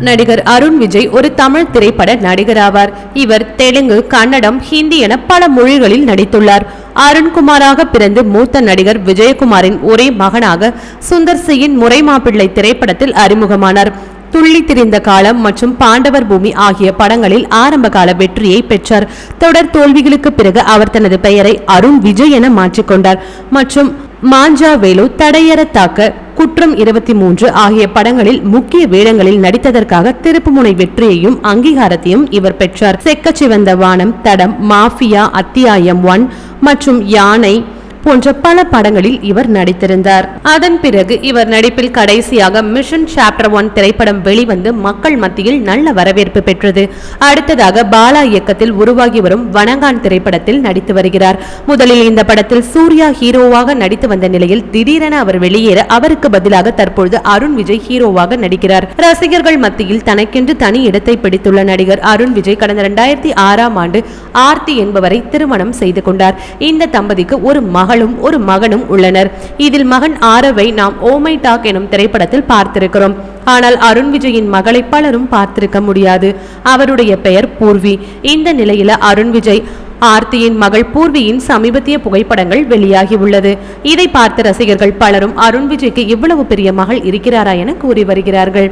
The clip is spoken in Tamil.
நடிகர் அருண் விஜய் ஒரு தமிழ் திரைப்பட நடிகர் ஆவார் இவர் தெலுங்கு கன்னடம் ஹிந்தி என பல மொழிகளில் நடித்துள்ளார். அருண்குமாராக பிறந்து மூத்த நடிகர் விஜயகுமாரின் ஒரே மகனாக சுந்தர் சியின் முறை மாப்பிள்ளை திரைப்படத்தில் அறிமுகமானார். துள்ளி திரிந்த காலம் மற்றும் பாண்டவர் பூமி ஆகிய படங்களில் ஆரம்ப கால வெற்றியை பெற்றார். தொடர் தோல்விகளுக்கு பிறகு அவர் தனது பெயரை அருண் விஜய் என மாற்றிக்கொண்டார் மற்றும் மாஞ்சாவேலு தடையற தாக்க குற்றம் இருபத்தி மூன்று ஆகிய படங்களில் முக்கிய வேடங்களில் நடித்ததற்காக திருப்புமுனை வெற்றியையும் அங்கீகாரத்தையும் இவர் பெற்றார். செக்கச்சிவந்த வானம் தடம் மாஃபியா அத்தியாயம் ஒன் மற்றும் யானை போன்ற பல படங்களில் இவர் நடித்திருந்தார். அதன் பிறகு இவர் நடிப்பில் கடைசியாக மிஷன் சாப்டர் ஒன் திரைப்படம் வெளிவந்து மக்கள் மத்தியில் நல்ல வரவேற்பு பெற்றது. அடுத்ததாக பாலா இயக்கத்தில் உருவாகி வரும் வனங்கான் திரைப்படத்தில் நடித்து வருகிறார். முதலில் இந்த படத்தில் சூர்யா ஹீரோவாக நடித்து வந்த நிலையில் திடீரென அவர் வெளியேற அவருக்கு பதிலாக தற்பொழுது அருண் விஜய் ஹீரோவாக நடிக்கிறார். ரசிகர்கள் மத்தியில் தனக்கென்று தனி இடத்தை பிடித்துள்ள நடிகர் அருண் விஜய் கடந்த இரண்டாயிரத்தி ஆறாம் ஆண்டு ஆர்த்தி என்பவரை திருமணம் செய்து கொண்டார். இந்த தம்பதிக்கு ஒரு மகள் மகளும் ஒரு மகனும் உள்ளனர். இதில் மகன் ஆரவை நாம் ஓமை டாக் எனும் திரைப்படத்தில் பார்த்திருக்கிறோம். ஆனால் அருண் விஜயின் மகளை பலரும் பார்த்திருக்க முடியாது. அவருடைய பெயர் பூர்வி. இந்த நிலையில அருண் விஜய் ஆர்த்தியின் மகள் பூர்வியின் சமீபத்திய புகைப்படங்கள் வெளியாகி உள்ளது. இதை பார்த்த ரசிகர்கள் பலரும் அருண் விஜய்க்கு இவ்வளவு பெரிய மகள் இருக்கிறாரா என கூறி வருகிறார்கள்.